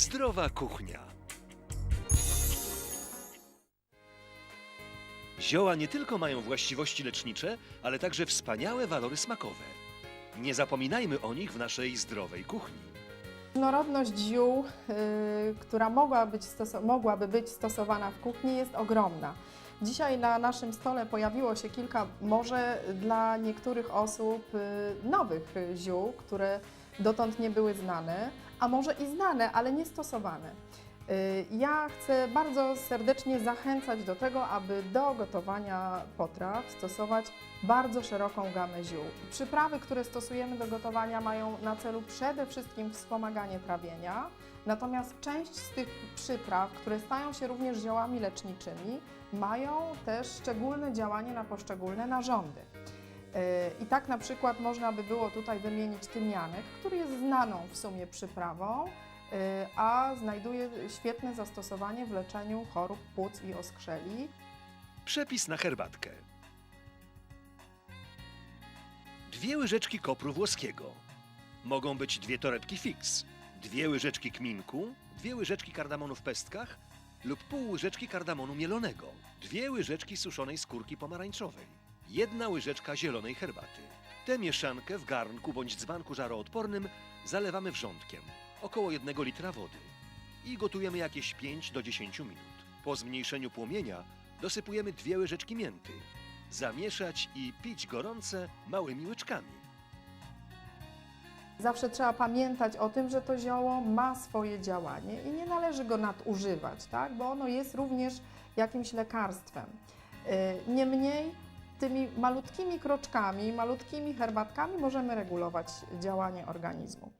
Zdrowa kuchnia. Zioła nie tylko mają właściwości lecznicze, ale także wspaniałe walory smakowe. Nie zapominajmy o nich w naszej zdrowej kuchni. Różnorodność ziół, y, która mogła być mogłaby być stosowana w kuchni, jest ogromna. Dzisiaj na naszym stole pojawiło się kilka, może dla niektórych osób, y, nowych y, ziół, które dotąd nie były znane, a może i znane, ale nie stosowane. Y, Ja chcę bardzo serdecznie zachęcać do tego, aby do gotowania potraw stosować bardzo szeroką gamę ziół. Przyprawy, które stosujemy do gotowania mają na celu przede wszystkim wspomaganie trawienia, natomiast część z tych przypraw, które stają się również ziołami leczniczymi, mają też szczególne działanie na poszczególne narządy. Yy, I tak na przykład można by było tutaj wymienić tymianek, który jest znaną w sumie przyprawą, yy, a znajduje świetne zastosowanie w leczeniu chorób płuc i oskrzeli. Przepis na herbatkę. Dwie łyżeczki kopru włoskiego. Mogą być dwie torebki fix, dwie łyżeczki kminku, dwie łyżeczki kardamonu w pestkach lub pół łyżeczki kardamonu mielonego, dwie łyżeczki suszonej skórki pomarańczowej, jedna łyżeczka zielonej herbaty. Tę mieszankę w garnku bądź dzbanku żaroodpornym zalewamy wrzątkiem, około 1 litra wody i gotujemy jakieś 5 do 10 minut. Po zmniejszeniu płomienia dosypujemy dwie łyżeczki mięty. Zamieszać i pić gorące małymi łyczkami. Zawsze trzeba pamiętać o tym, że to zioło ma swoje działanie i nie należy go nadużywać, tak? bo ono jest również jakimś lekarstwem. Yy, Niemniej tymi malutkimi kroczkami, malutkimi herbatkami możemy regulować działanie organizmu.